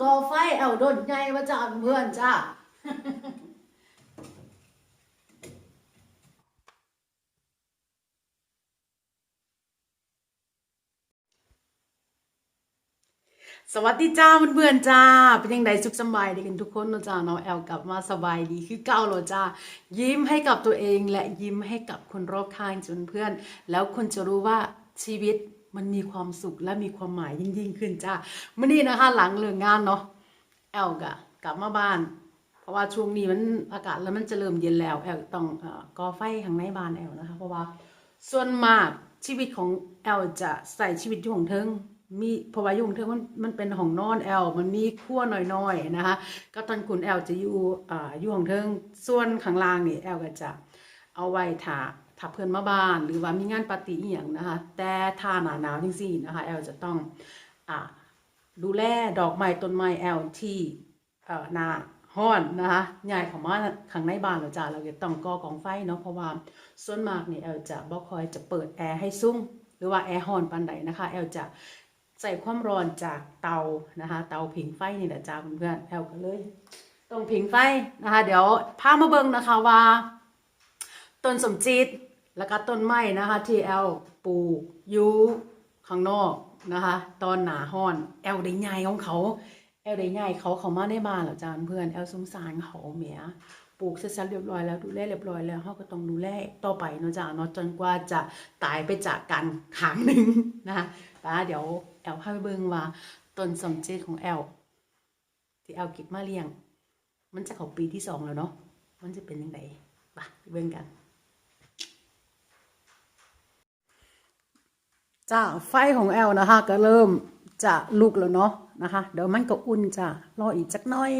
กอไฟเอาโดนไงมาจาเพื่อนจ้าสวัสดีจ้าเพื่อนๆจ้า เป็นยังไงสุขสบายดีกันทุกคนนอะจ้าน้องแอลกลับมาสบายดีคือเก่าเลยจ้ายิ้มให้กับตัวเองและยิ้มให้กับคนรอบข้างจนเพื่อน แล้วคุณจะรู้ว่าชีวิต มันมีความสุขและมีความหมายยิ่งยิ่งๆขึ้นจ้าเมื่อนี้นะคะ หลังเลิกงานเนาะแอลกะกลับมาบ้าน เพราะว่าช่วงนี้มันอากาศแล้วมันจะเริ่มเย็นแล้วแอลต้องอก่อไฟข้างในบ้านแอลนะคะ เพราะว่าส่วนมากชีวิตของแอลจะใส่ชีวิตอยู่ของเทิงมีเพราะว่ายู่งเทิงมันมันเป็นห้องนอนแอลมันมีครัวน้อยๆนะคะก็ตอนคุณแอลจะอยู่อ่าอยู่ของเทิงส่วนข้างล่างนี่แอลก็จะเอาไว้ถา ถ้าเพื่อนมาบ้านหรือว่ามีงานปาร์ตี้อหย่างนะคะ แต่ถ้าหนาหนาวจริงๆนะคะแอลจะต้องอดูแลดอกไม้ต้นไม้แอลที่หนาห้อนนะคะใหญ่ของมาข้างในบ้านเราจ้าเราจะต้องก่อกองไฟเนาะเพราะว่าส่วนมากเนี่ยแอลจะบ่คอยจะเปิดแอร์ให้ซุ้มหรือว่าแอร์ห้อนปานใดนะคะแอลจะใส่ความร้อนจากเตานะคะเตาผิงไฟนี่แหละจ้าเพื่อนๆแอลก็เลยต้องผิงไฟนะคะ เดี๋ยวพามาเบิ่งนะคะว่าต้นสมจีด แล้วก็ต้นไม้นะคะที่แอลปลูกอยู่ข้างนอกนะคะ ตอนหนาห้อน แอลได้ใหญ่ของเขา แอลได้ใหญ่เขาเขามาในบ้านเหรอจานเพื่อนแอลสงสารเขาเมียปลูกเสร็จเรียบร้อยแล้วดูแลเรียบร้อยแล้วเขาก็ต้องดูแลต่อไปเนาะจ้าเนาะจนกว่าจะตายไปจากกันขางหนึ่งนะคะป้าเดี๋ยวแอลพาไปเบิ่งว่าต้นสมเจีดของแอลที่แอลเก็บมาเลี้ยง มันจะเข้าปีที่สองแล้วเนาะมันจะเป็นยังไงไปไปเบิ่งกัน จ้าไฟของแอลนะคะ ก็เริ่มจะลุกแล้วเนาะนะคะ เดี๋ยวมันก็อุ่นจ้ารออีกจักหน้อย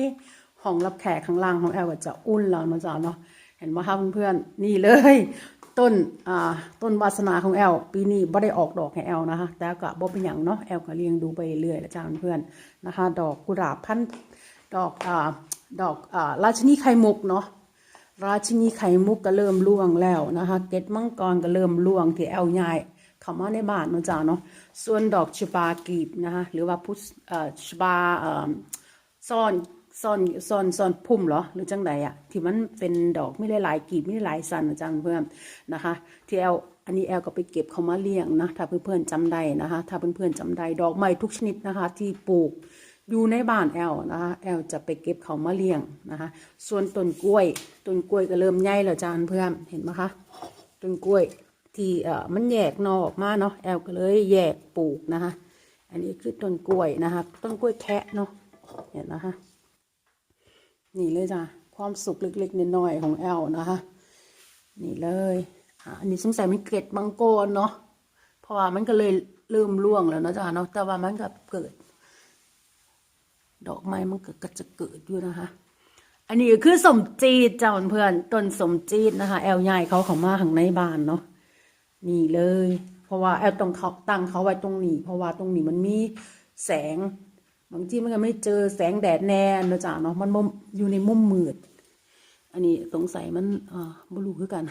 ห้องรับแขกข้างล่างของแอลก็จะอุ่นแล้วนะจ้าเนาะเห็นไหมคะเพื่อนๆนี่เลย ต้นอ่าต้นวาสนาของแอลปีนี้ไม่ได้ออกดอกให้แอลนะคะ แต่ก็บ่เป็นอย่างเนาะแอลก็เลี้ยงดูไปเรื่อยล้วจ้าเพื่อนๆนะคะ ดอกกุหลาบพันดอกอ่าดอกอ่าราชินีไข่มุกเนาะราชินีไข่มุกก็เริ่มร่วงแล้วนะคะ เกตมังกรก็เริ่มร่วงที่แอลใหญ่ เข้ามาในบ้านนาะจ้าเนาะส่วนดอกชบากีบนะคะหรือว่าพุทชบาซ่อนซ่อนซ่อนซ่อนพุ่มเหรอหรือจังใดอะที่มันเป็นดอกไม่ได้หลายกีบไม่ได้หลายสันนะจ้าเพื่อนนะคะ ที่แอลอันนี้แอลก็ไปเก็บเขามาเลี้ยงนะถ้าเพื่อนๆจำได้นะคะ ถ้าเพื่อนๆจำได้ดอกไม้ทุกชนิดนะคะ ที่ปลูกอยู่ในบ้านแอลนะคะแอลจะไปเก็บเขามาเลี้ยงนะคะ ส่วนต้นกล้วยต้นกล้วยก็เริ่มใหญ่แล้วจ้าเพื่อนเห็นไหมคะต้นกล้วย ที่เอ่อมันแยกนอออกมาเนาะแอลก็เลยแยกปลูกนะคะ อันนี้คือต้นกล้วยนะคะ ต้นกล้วยแคะเนาะเห็นนะคะ นี่เลยจ้ะความสุขเล็กๆน้อยๆของแอลนะคะ นี่เลยอันนี้สงสัยมันเกล็ดมังโกรเนาะเพราะว่ามันก็เลยเริ่มร่วงแล้วนะจ้ะเนาะแต่ว่ามันก็เกิด ดอกไม้มันก็ก็จะเกิดอยู่นะคะ อันนี้คือสมจีดจ้าเพื่อนๆต้นสมจีดนะคะ แอลใหญ่เขาเขามาข้างในบ้านเนาะ นี่เลย เพราะว่าแอลต้องเขาตั้งเขาไว้ตรงนี้ เพราะว่าตรงนี้มันมีแสงบางทีมันก็ไม่เจอแสงแดดแน่นะจ้าเนาะมันมอยู่ในมุมมืดอันนี้สงสัยมันอ่าบ่รู้คือกัน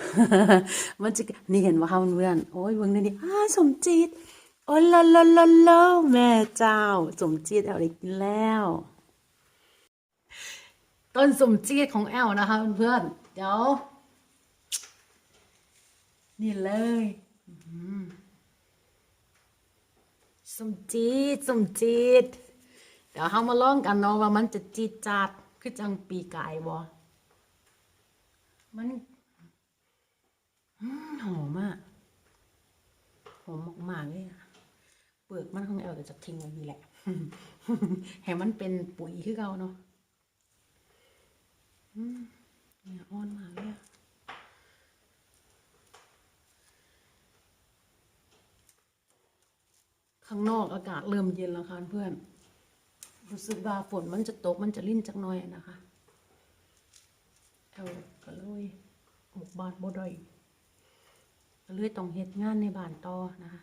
มันจะนี่เห็นว่าเฮาเพื่อนโอ้ยเบิ่งนี่ดิอ้าสมจีดโอ้ละละละลแม่เจ้า สมจีดเอาได้กินแล้ว ต้นสมจีดของแอลนะคะเพื่อนเดี๋ยวนี่เลย สมจีดสมจีดเดี๋ยวเรามาลองกันเนาะว่ามันจะจีดจาดคือจังปีกายบ่มันหอมอะหอมมากๆเลยอะเปลือกมันของแอลก็จะทิ้งไว้นี่แหละให้มันเป็นปุ๋ยคือเก่าเนาะเนี่ยอ่อนมากเลยอะ ข้างนอกอากาศเริ่มเย็นแล้วค่ะเพื่อน รู้สึกว่าฝนมันจะตกมันจะลิ่นจักหน่อยนะคะเอาก็เลยออกบานบ่ได้ก็เลยต้องเฮ็ดงานในบ้านต่อนะคะ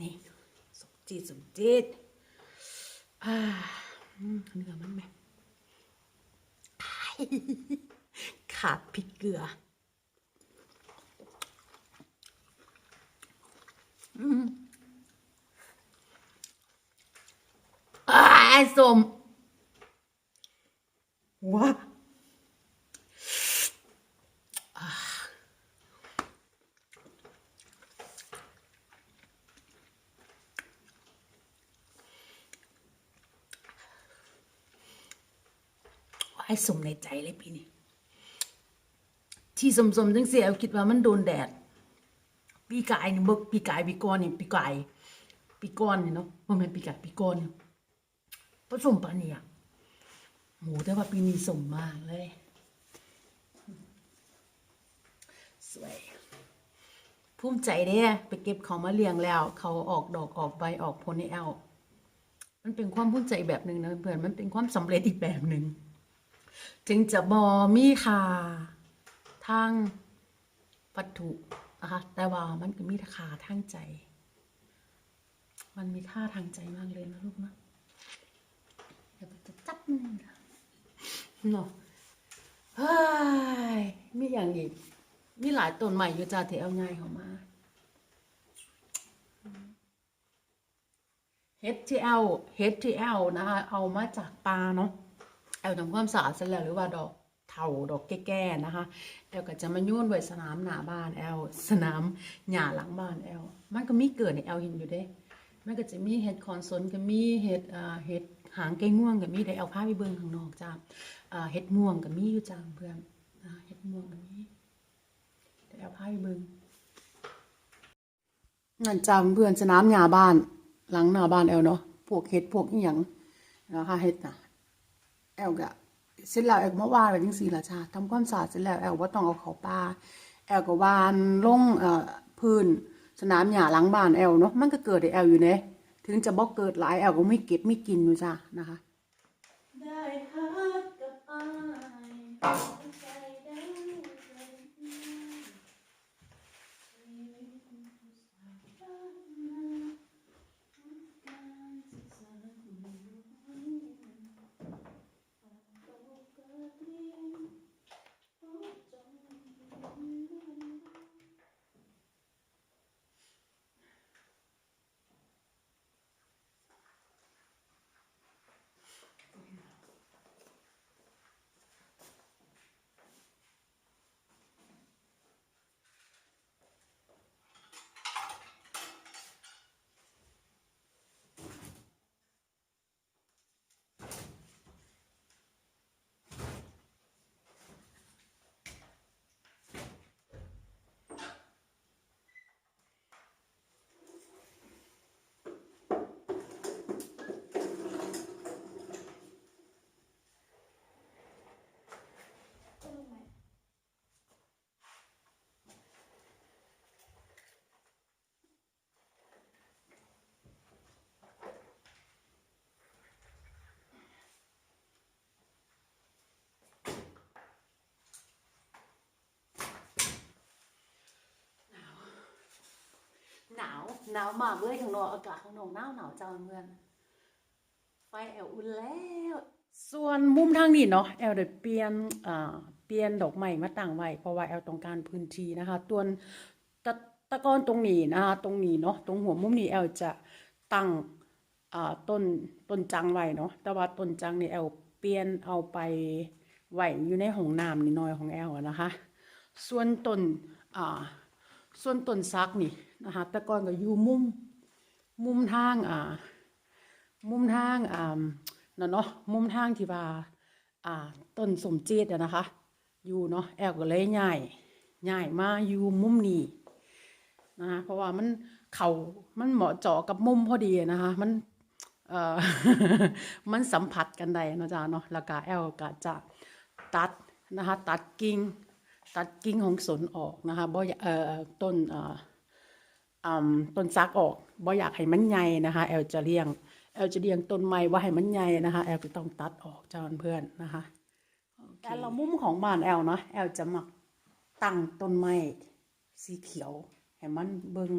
นี่สมจีดสมจีดอ่าเนื้อมันแบบขาดพริกเกลืออืมอ้ายไอ้สมว้าไอ้สมในใจเลยพี่นี่ ที่สมๆจังเสียคิดว่ามันโดนแดด ปีกายนี่เบิกปีกายปีก่อนนี่ปีกายปีก่อนนี่เนาะบ่แม่นปีกายปีก่อนนี่ ผสมปานนี้อะโหแต่ว่าปีนี้สมมากเลย สวย ภูมิใจเด้ไปเก็บเขามาเลี้ยงแล้ว เขาออกดอกออกใบออกผลในแอลมันเป็นความภูมิใจแบบหนึ่งนะเพื่อนมันเป็นความสำเร็จอีกแบบหนึ่งถึงจะบอมีค่าทางวัตถุนะคะแต่ว่ามันก็มีค่าทางใจ มันมีค่าทางใจมากเลยนะลูกนะ ดี๋ยวจะจับนนะเนาะเฮ้ยมีอย่างอีก มีหลายต้นใหม่อยู่จ้าที่เอาง่ายเข้ามา HTL HTL นะคะเอามาจากปลาเนาะแอลทำความสะอาดเสร็จแล้วหรือว่าดอกเถาดอกแก่ๆนะคะแอลก็จะมาโยุ่นไว้สนามหน้าบ้านแอลสนามหญ้าหลังบ้านแอลมันก็มีเกิดในแอลเห็นอยู่เด้มันก็จะมีเห็ดคอนซนก็มีเห็ดอ่าเห็ด หางไก่ง่วงก็มีได้เอาผ้าไปเบิ่งข้างนอกจ้าเห็ดม่วงก็มีอยู่จ้าเพื่อนเห็ดม่วงก็มีได้เอาผ้าไปเบิ่งนั่นจ้าเพื่อนสนามหญ้าบ้าน หลังหน้าบ้านแอลเนาะพวกเห็ดพวกอีหยังนะคะเห็ดนะแอลก็เสร็จแล้วแอลก็มาวานไว้จังซี่ละจ้าทำความสะอาดเสร็จแล้วแอลบ่ต้องเอาเขาป่าแอลก็วานลงเอ่อพื้นสนามหญ้าหลังบ้านแอลเนาะมันก็เกิดให้แอลอยู่เด้ ถึงจะบอกเกิดหลายแอลก็ไม่เก็บไม่กินอยู่จ้านะคะ ได้ฮักกับอาย หนาวมากเลยข้างนอกอากาศข้างนอกหนาวหนาวจังเพื่อนไฟแอลอุ่นแล้วส่วนมุมทางนี้เนาะแอลได้เปลี่ยนอ่าเปลี่ยนดอกไม้มาตั้งไว้เพราะว่าแอลต้องการพื้นที่นะคะตัวตะตะกอนตรงนี้นะคะตรงนี้เนาะตรงหัวมุมนี้แอลจะตั้งอ่าต้นต้นจังไว้เนาะแต่ว่าต้นจังนี่แอลเปลี่ยนเอาไปไว้อยู่ในห้องน้ำนิดหน่อยของแอลนะคะ ส่วนต้นอ่าส่วนต้นซักนี่ นะคะแต่ก่อนก็อยู่มุม มุมทางอ่า มุมทางอ่านั่นเนาะมุมทางที่ว่าอ่า ต้นสมเจตอะนะคะ อยู่เนาะแอลก็เลยย้ายย้ายมาอยู่มุมนี้นะคะเพราะว่ามันเขามันเหมาะเจาะกับมุมพอดีนะคะ มันเอ่อมันสัมผัสกันได้นะจ๊ะเนาะแล้วก็แอลก็จะตัดนะคะ ตัดกิ่งตัดกิ่งของสนออกนะคะบ่อยเอ่อต้นเอ่ออ่า ต้นซักออกบ่อยากให้มันใหญ่นะคะ แอลจะเลี้ยง แอลจะเลี้ยงต้นไม้ว่าให้มันใหญ่นะคะ แอลก็ต้องตัดออกจ้าเพื่อนๆนะคะแต่ละมุมของบ้านแอลเนาะแอลจะมักตั้งต้นไม้สีเขียวให้มันเบิ่ง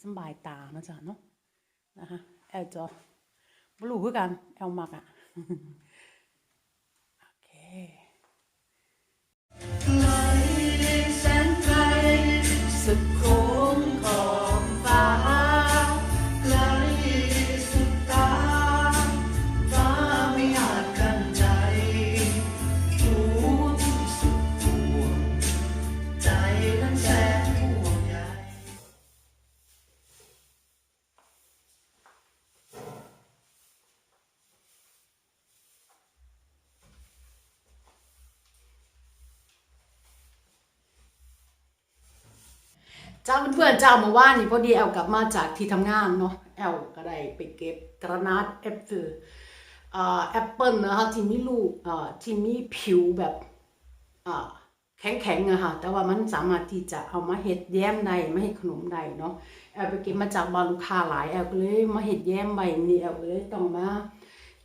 สำบายตาเนาะจ๊ะเนาะนะคะแอลจะบ่รู้คือกันแอลมักอะโอเคไกลแสนไกลสุดโค้ จ้าเพื่อนๆเจ้าเมื่านี่พอดีแอลกลับมาจากที่ทำงานเนาะแอลก็ได้ไปเก็บกระนาดแอปเปิลแอปเปิลนะคะที่มีลูกที่มีผิวแบบแข็งๆอะค่ะแต่ว่ามันสามารถที่จะเอามาเห็ดแย้มได้มาเห็ดขนมได้เนาะแอลไปเก็บมาจากบ้านลูกค้าหลายแอลก็เลยมาเห็ดแย้มใบนี้แอลก็เลยต้องมา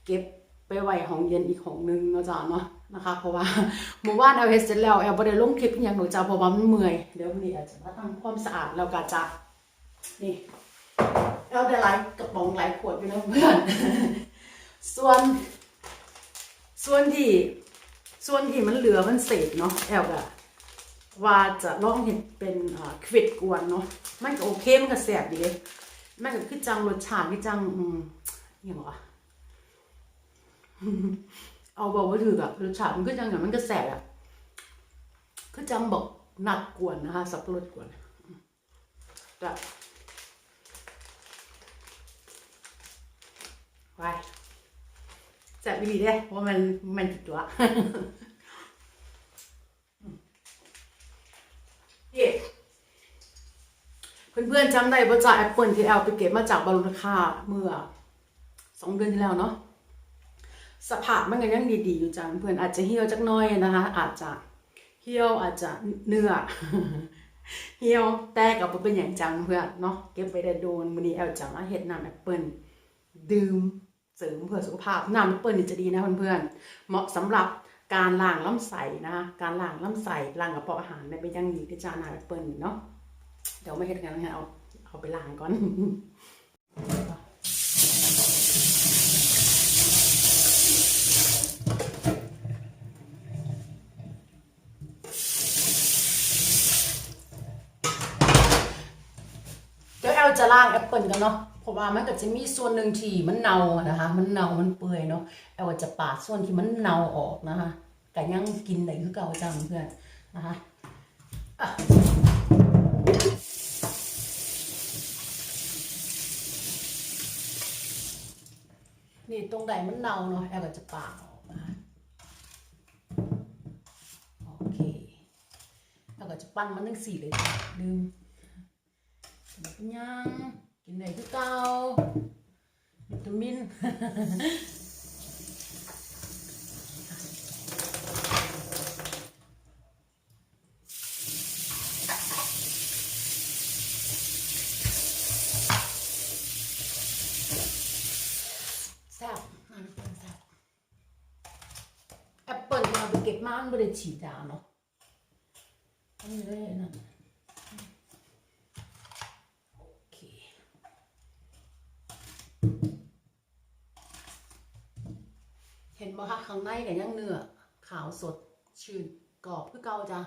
เก็บไปไว้ห้องเย็นอีกห้องนึงเนาะจ้าเนาะ นะคะ เพราะว่าเมื่อวานแอลเฮ็ดเสร็จแล้วแอลบ่ได้ลงคลิปอย่างหนูจ้าเพราะว่ามันเมื่อยเดี๋ยววันนี้อลจจะมาทำความสะอาดแล้วก็จะนี่แอลได้หลายกระป๋องหลายขวดอยู่นะเพื่อนส่วนส่วนที่ส่วนที่มันเหลือมันเศษเนาะแอลก็ว่าจะลองเห็นเป็นอ่าควิดกวนเนาะมันก็โอเคมันก็แสบดีเลยมันก็คือจังรสชาติคือจังอืมอย่างวะ เอาบอกว่าถืออะรสชาติมันก็จังอย่างมันก็แสบอะคือจังบอกหนักกวนนะคะ สับปะรดกวนแบบไปแสบดีเด้เพราะมันมันติดตัวเย่เพื่อนๆจำได้ว่าจาแอปเปิลที่แอลไปเก็บมาจากบารุนค่าเมื่อสองเดือนที่แล้วเนาะ สภาพมันก็ยังดีๆอยู่จ้ะเพื่อนอาจจะเหี่ยวจักน้อยนะคะ อาจจะเหี่ยวอาจจะเนื้อเหี่ยวแต่ก็บ่เป็นอย่างจังเพื่อนเนาะเก็บไปได้โดนมือนี้แอลจะมาเฮ็ดน้ำแอปเปิลดื่มเสริมเพื่อสุขภาพน้ำแอปเปิลนี่จะดีนะเพื่อนๆเหมาะสำหรับการล้างลำไส้นะคะการล้างลำไส้ล้างกระเพาะอาหารได้เป็นอย่างดีที่จ้าน้ำแอปเปิลเนาะเดี๋ยวไมาเฮ็ดกันนะคะเอาเอาไปล้างก่อน เดี๋ยวจะล้างแอปเปิลกันเนาะเพราะว่ามันก็จะมีส่วนหนึ่งที่มันเน่านะคะ มันเน่ามันเปื่อยเนาะแอลก็จะปาดส่วนที่มันเน่าออกนะคะแต่ยังกินได้คือเก่าจังเพื่อนนะคะนี่ตรงไหนมันเน่าเนาะแอลก็จะปาดออกนะคะโอเคแอลก็จะปั้นมันทั้งสี่เลยลืม เป็นยังกินไหนคือเก่าวิตามิน แซ่บมันเป็นแซ่บแอปเปิลมาไปเก็บมาอันไม่ได้ฉีดยาเนาะอันนี้เลยนั่น โอเค เห็นไหมคะ ข้างในกับยังเนื้อ ขาวสดชื่นกรอบคือเก่าจ้ะ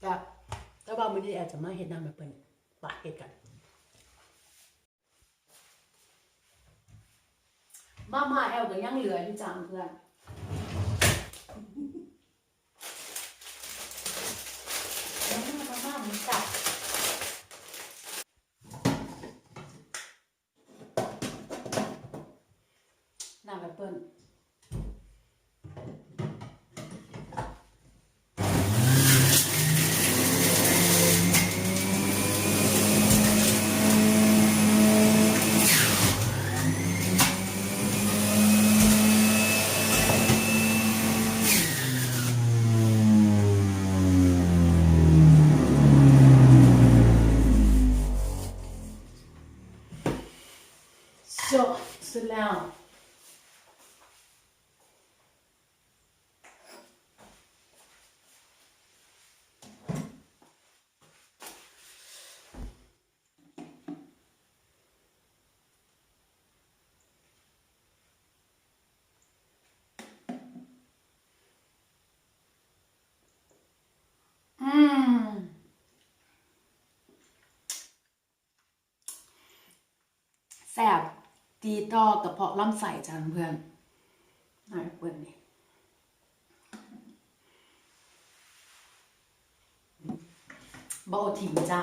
แต่แต่ว่ามื้อนี้อาจะมาเห็ดน้ำแบบเปิ่นปะเห็ดกัน มามาแอลก็ยังเหลืออยู่จ้าเพื่อน แล้วนี่มันมากมันจับ น้ำแอปเปิ้ลจบเสร็จแล้ว อืม แซบดีต่อกระเพาะลำไส้จ้าเพื่อนน่ายเปิดนี่เบาถิ่มจ้า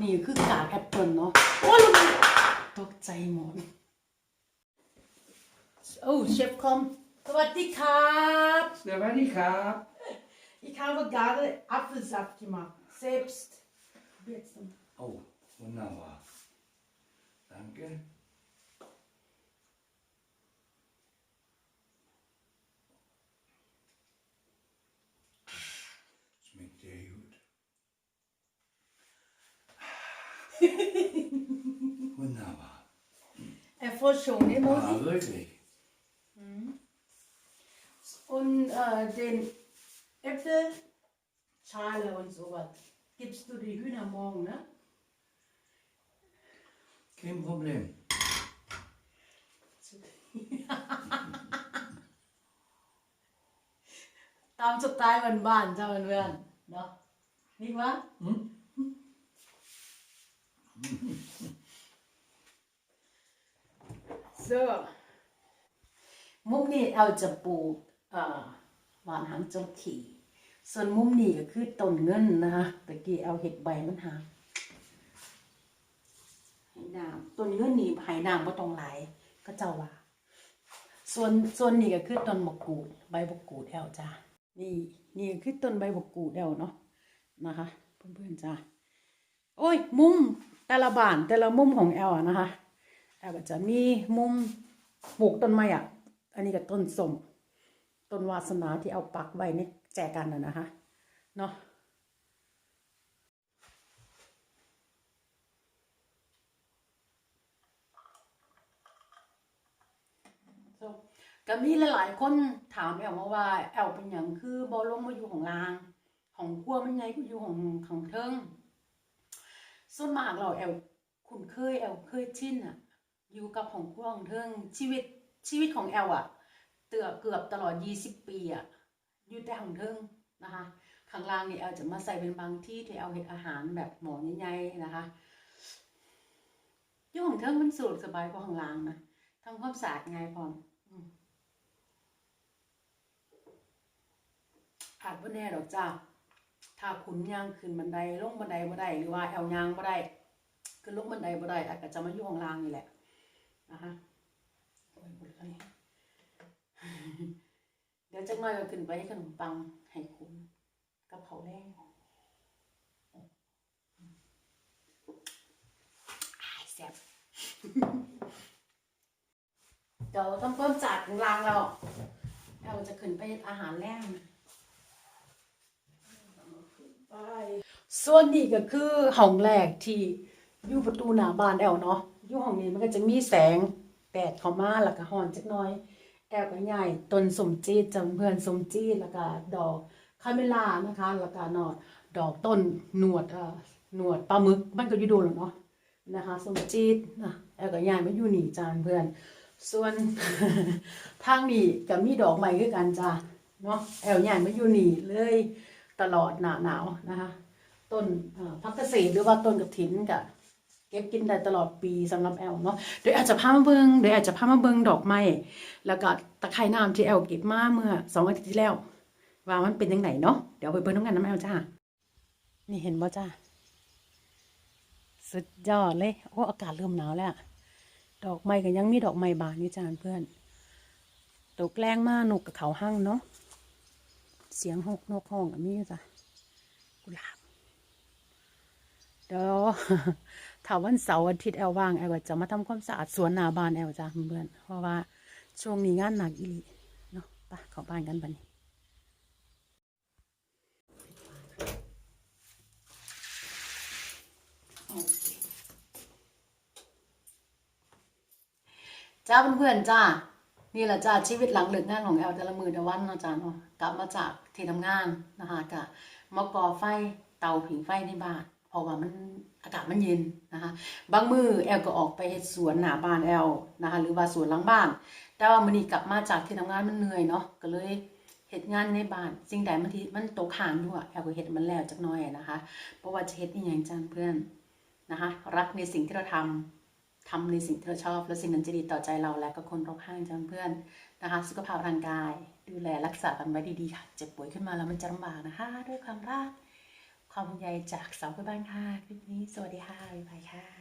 นี่คือกากแอปเปิลเนาะ โอ้ยตกใจหมด โอ้เชฟคอม สวัสดีครับ Det var die Grab. Ich habe gerade Apfelsaft gemacht. Selbst. Jetzt. Oh, wunderbar. Danke. Schmeckt sehr gut. Wunderbar. Erfrischung, ne, Mosi? Ja, wirklich. Und äh, den Äpfel, Schale und sowas. Gibst du die Hühner morgen, ne? Kein Problem. ตามสไตล์บ้านๆจ้าเพื่อนๆเนาะนี่วะ Hm? เสื้อมุมนี้แอลจะปลูกเอ่อหวานหางจระเข้ ส่วนมุมนี้ก็คือต้นเงินนะคะตะกี้เอาเห็ดใบมันหาให้น้ำต้นเงินนี่ให้น้ำบ่ต้องไหลายก็เจ้าว่า ส่วนส่วนนี้ก็คือต้นมะกรูด ใบบกกูดแอลจ้านี่นี่ก็คือต้นใบบกกูดแอลเนาะนะคะเพื่อนๆจ้าโอ้ย มุมแต่ละบ้านแต่ละมุมของแอลอะนะคะแอลก็จะมีมุมปลูกต้นไม้อะ อันนี้ก็ต้นสมต้นวาสนาที่เอาปักไว้ใน แจกันนะนะคะเนาะก็มีหลายๆคนถามแอลมาว่า แอลเป็นอย่างคือบอลงมาอยู่ของลาง ของขั้วมันไงก็อยู่ของของเทิงส่วนมากเราแอลคุ้นเคยแอลเคยชินอะอยู่กับของขั้วของเทิงชีวิตชีวิตของแอลอะเตือเกือบตลอด 20 ปีอะ ยู่แต่ของเทิงนะคะ ข้างล่างนี่แอลจะมาใส่เป็นบางที่ที่แอลเห็ดอาหารแบบหมอใหญ่ๆนะคะยู่ของเทิงมันสะดวกสบายกว่าข้างล่างนะทำความสะอาดง่ายพร้อมอาจว่าแน่ดอกจ้าถ้าคุณย่างขึ้นบันไดลงบันไดบ่ได้หรือว่าแอวย่างบ่ได้ขึ้นลงบันไดบ่ได้อาจจะมาอยู่ข้างล่างนี่แหละนะคะโอ้ยหมดแล้วนี่ ดี๋ยวจักหน่อยก็ขึ้นไปให้ขนมปังให้คุณกับเขาแดงแซ่บเดี๋ยวต้องเพิ่มจากข้างล่างแล้วแอลจะขึ้นไปอาหารแรงส่วนนี้ก็คือห้องแรกที่อยู่ประตูหน้าบ้านแอลเนาะอยู่ห้องนี้มันก็จะมีแสงแดดเข้ามาแล้วก็ฮ้อนจักหน่อย แอลก็ใหญ่ต้นสมจีดจำเพื่อนสมจีดแล้วก็ดอกคาเมล่านะคะแล้วก็นอดดอกต้นหนวดเอ่อหนวดปลาหมึกมันก็อยู่ดนแล้วเนาะนะคะสมจีดนะแอลก็ใหญ่มาอยู่หนีจานเพื่อน ส่วนทางนี้ก็มีดอกใหม่คือกันจ้าเนาะแอลใหญ่มาอยู่หนีเลยตลอดหนาหนาวนะคะต้นอ่อพักเกษตรหรือว่าต้นกระถินก็เก็บกินได้ตลอดปีสำหรับแอลเนาะเดี๋ยวอาจจะพามาเบิงเดี๋ยวอาจจะพามาเบิงดอกไม้ แล้วก็ตะไคร่น้ำที่แอลเก็บมาเมื่อสองอาทิตย์ที่แล้ว ว่ามันเป็นยังไงเนาะเดี๋ยวไปเบิ่งน้ำกันน้ำแอลจ้านี่เห็นบ่จ้าสุดยอดเลยโอ้อากาศเริ่มหนาวแล้วดอกไม้ก็ยังมีดอกไม้บานนี่จ้าเพื่อนตกแรงมากนกกับเขาห้างเนาะเสียงหกนกห้องกับมีอยู่จ้ะกุหลาบเดี๋ยวถ้าวันเสาร์อาทิตย์แอลว่างแอลก็จะมาทำความสะอาดสวนหน้าบ้านแอลจ้าเพื่อนเพราะว่า ช่วงนี้งานหนักอีหลีเนาะไปเข้าบ้านกันบัดนี้จ้าเพื่อนๆจ้า นี่แหละจ้าชีวิตหลังเลิกงานของแอลแต่ละมือแต่วันเนาะจ้าเนาะกลับมาจากที่ทำงานนะคะกะมาก่อไฟเตาผิงไฟในบ้าน ราะว่ามันอากาศมันเย็นนะคะบางมือแอลก็ออกไปเฮ็ดสวนหน้าบ้านแอลนะคะหรือว่าสวนหลังบ้าน แต่ว่ามื้อนี้กลับมาจากที่ทำงานมันเหนื่อยเนาะก็เลยเฮ็ดงานในบ้านสิ่งใดมันที่มันตกค้างอยู่อะแอลก็เฮ็ดมันแล้วจักหน่อยนะคะ เพราะว่าจะเฮ็ดอีหยังจ้าเพื่อนนะคะ รักในสิ่งที่เราทำทำในสิ่งที่เราชอบ และสิ่งนั้นจะดีต่อใจเราและก็คนรอบข้างจ้าเพื่อนนะคะ สุขภาพร่างกาย ดูแลรักษากันไว้ดีๆค่ะเจ็บป่วยขึ้นมาแล้วมันจะลำบากนะคะ ด้วยความรัก ความห่วงใยจากสาวไปบ้านค่ะคลิปนี้สวัสดีค่ะบ๊ายบายค่ะ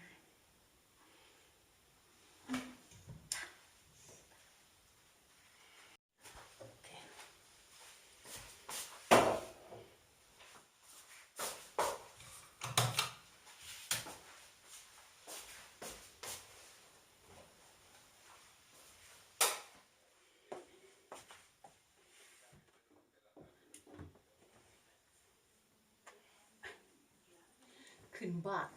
ขึ้นบ้าน